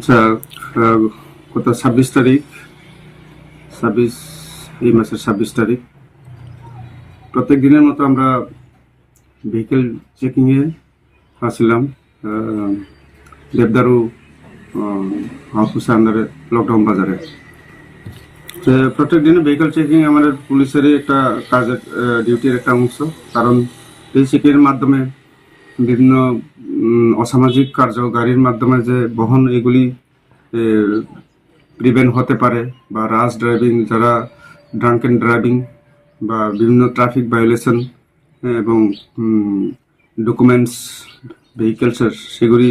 আচ্ছা গত ছাব্বিশ তারিখ? ছাব্বিশ, এই মাসের ছাব্বিশ তারিখ। প্রত্যেক দিনের মতো আমরা ভেহিকেল চেকিংয়ে আসছিলাম দেবদারু হাউসের আন্ডারে লকডাউন বাজারে। প্রত্যেক দিনে ভেহিকেল চেকিং আমাদের পুলিশেরই একটা কাজের ডিউটির একটা অংশ। কারণ এই চেকিংয়ের মাধ্যমে বিভিন্ন অসামাজিক কার্য গাড়ির মাধ্যমে যে বহন এগুলি প্রিভেন্ট হতে পারে, বা রাশ ড্রাইভিং যারা ড্রাঙ্ক অ্যান্ড ড্রাইভিং বা বিভিন্ন ট্রাফিক ভায়োলেশন এবং ডকুমেন্টস ভেহিকেলসের সেগুলি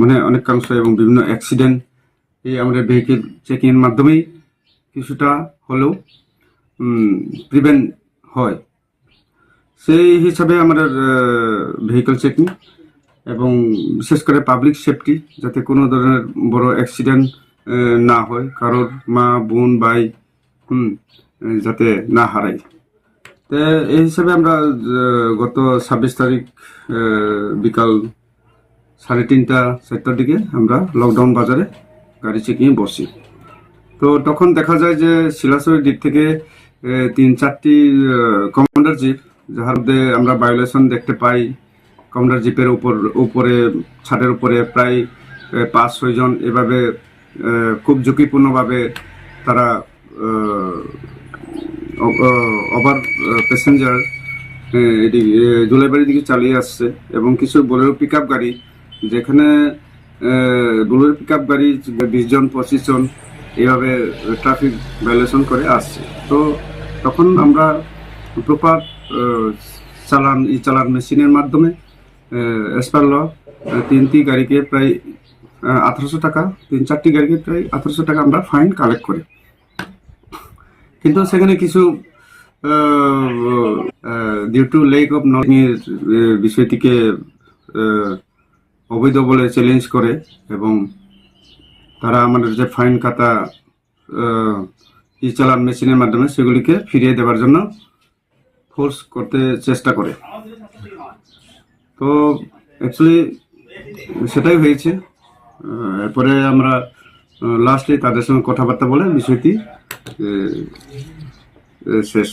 মানে অনেকাংশ এবং বিভিন্ন অ্যাক্সিডেন্ট এই আমাদের ভেহিকেল চেকিংয়ের মাধ্যমেই কিছুটা হলেও প্রিভেন্ট হয়। সেই হিসাবে আমাদের ভেহিকল চেকিং এবং বিশেষ করে পাবলিক সেফটি যাতে কোনো ধরনের বড় অ্যাক্সিডেন্ট না হয়, কারোর মা, বোন, ভাই, হুম যাতে না হারায়। তো এই হিসাবে আমরা গত ছাব্বিশ তারিখ বিকাল সাড়ে তিনটা, চারটার দিকে আমরা লকডাউন বাজারে গাড়ি চেকিংয়ে বসি। তো তখন দেখা যায় যে শিলাচরের দিক থেকে তিন, চারটি কমান্ডার জিপ যার মধ্যে আমরা ভায়োলেশন দেখতে পাই কমান্ডার জিপের উপর, উপরে, ছাদের উপরে প্রায় পাঁচ ছয়জন এভাবে খুব ঝুঁকিপূর্ণভাবে তারা ওভার প্যাসেঞ্জার এদিকে জুলাইবাড়ির দিকে চালিয়ে আসছে এবং কিছু বোলেরো পিক আপ গাড়ি, যেখানে বোলেরো পিক আপ গাড়ি বিশ জন, পঁচিশ জন এইভাবে ট্রাফিক ভায়োলেশন করে আসছে। তো তখন আমরা প্রপার চালান, ই চালান মেশিনের মাধ্যমে এসপার ল তিনটি গাড়িকে প্রায় আঠারোশো টাকা, তিন, চারটি গাড়িকে প্রায় আঠারোশো টাকা আমরা ফাইন কালেক্ট করি। কিন্তু সেখানে কিছু ডিউ টু লেক অফ নলেজের বিষয়টিকে অবৈধ বলে চ্যালেঞ্জ করে এবং তারা আমাদের যে ফাইন খাতা ই চালান মেশিনের মাধ্যমে সেগুলিকে ফিরিয়ে দেওয়ার জন্য ফোর্স করতে চেষ্টা করে। তো অ্যাকচুয়ালি সেটাই হয়েছে। এরপরে আমরা লাস্টে তাদের সঙ্গে কথাবার্তা বলে বিষয়টি শেষ।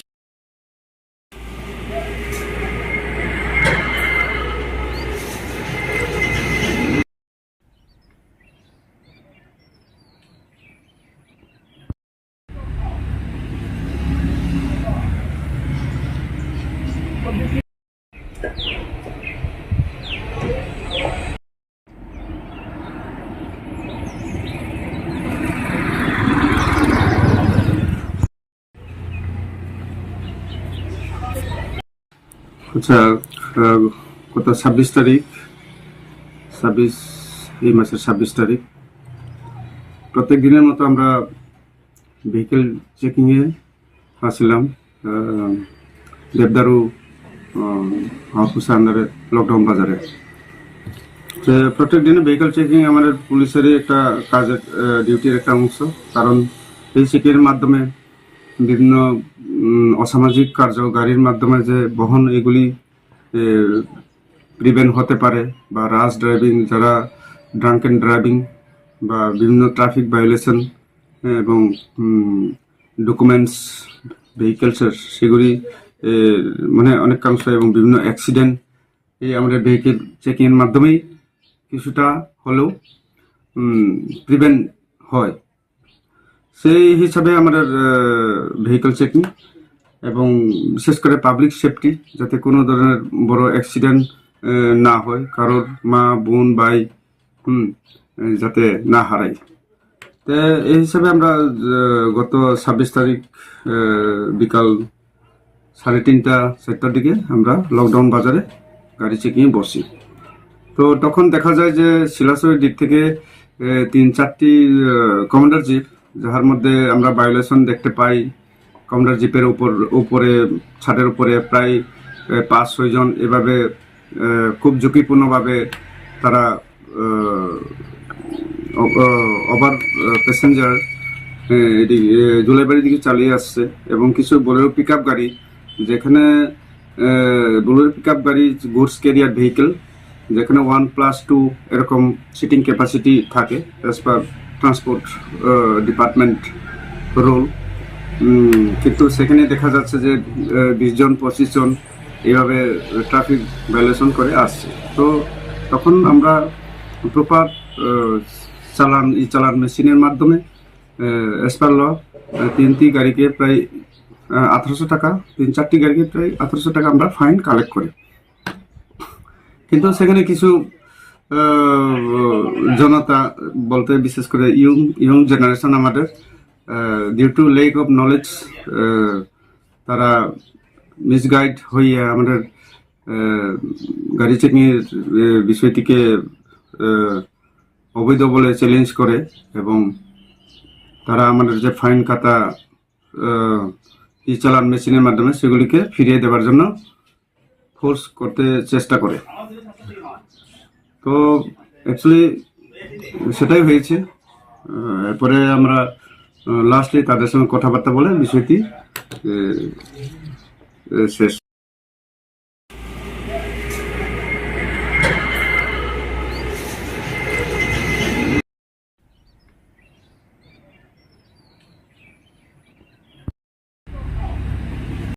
আচ্ছা গত ছাব্বিশ তারিখ? ছাব্বিশ, এই মাসের ছাব্বিশ তারিখ। প্রত্যেক দিনের মতো আমরা ভেহিকেল চেকিংয়ে আসছিলাম দেবদারু হাউসের আন্ডারে লকডাউন বাজারে। প্রত্যেক দিনে ভেহিকেল চেকিং আমাদের পুলিশেরই একটা কাজের ডিউটির একটা অংশ। কারণ এই চেকিংয়ের মাধ্যমে বিভিন্ন অসামাজিক কার্য গাড়ির মাধ্যমে যে বহন এগুলি প্রিভেন্ট হতে পারে বা রাশ ড্রাইভিং যারা ড্রাঙ্ক অ্যান্ড ড্রাইভিং বা বিভিন্ন ট্রাফিক ভায়োলেশন এবং ডকুমেন্টস ভেহিকেলসের সেগুলি মানে অনেকাংশ এবং বিভিন্ন অ্যাক্সিডেন্ট এই আমাদের ভেহিকেল চেকিংয়ের মাধ্যমেই কিছুটা হলেও প্রিভেন্ট হয়। সেই হিসাবে আমাদের ভেহিকেল চেকিং এবং বিশেষ করে পাবলিক সেফটি যাতে কোনো ধরনের বড় অ্যাক্সিডেন্ট না হয়, কারোর মা, বোন, ভাই, হুম যাতে না হারায়। তো এই হিসাবে আমরা গত ছাব্বিশ তারিখ বিকাল সাড়ে তিনটা, চারটার দিকে আমরা লকডাউন বাজারে গাড়ি চেকিংয়ে বসি। তো তখন দেখা যায় যে শিলাচরের দিক থেকে তিন, চারটি কমান্ডার জিপ যার মধ্যে আমরা ভায়োলেশন দেখতে পাই। কমান্ডার জিপের উপর, উপরে, ছাদের উপরে প্রায় পাঁচ ছয়জন এভাবে খুব ঝুঁকিপূর্ণভাবে তারা ওভার প্যাসেঞ্জার এদিকে জুলাইবাড়ির দিকে চালিয়ে আসছে এবং কিছু বোলেরো পিক গাড়ি, যেখানে বোলেরো পিক গাড়ি গুডস ক্যারিয়ার ভেহিকেল যেখানে ওয়ান প্লাস টু এরকম সিটিং ক্যাপাসিটি থাকে as per transport department rule কিন্তু সেখানে দেখা যাচ্ছে যে বিশ জন, পঁচিশ জন এইভাবে ট্রাফিক ভায়োলেশন করে আসছে। তো তখন আমরা প্রপার চালান, ই চালান মেশিনের মাধ্যমে এস পার ল তিনটি গাড়িকে প্রায় আঠারোশো টাকা, তিন, চারটি গাড়িকে প্রায় আঠারোশো টাকা আমরা ফাইন কালেক্ট করি। কিন্তু সেখানে কিছু জনতা বলতে বিশেষ করে ইয়ং ইয়ং জেনারেশন আমাদের due to lack of knowledge তারা মিসগাইড হয়ে আমাদের গাড়ি চেকিংয়ের বিষয়টিকে অবৈধ বলে চ্যালেঞ্জ করে এবং তারা আমাদের যে ফাইন খাতা চালান মেশিনের মাধ্যমে সেগুলিকে ফিরিয়ে দেওয়ার জন্য ফোর্স করতে চেষ্টা করে। তো অ্যাকচুয়ালি সেটাই হয়েছে। এরপরে আমরা লাস্টলি তাদের সঙ্গে কথাবার্তা বলে বিষয়টি শেষ।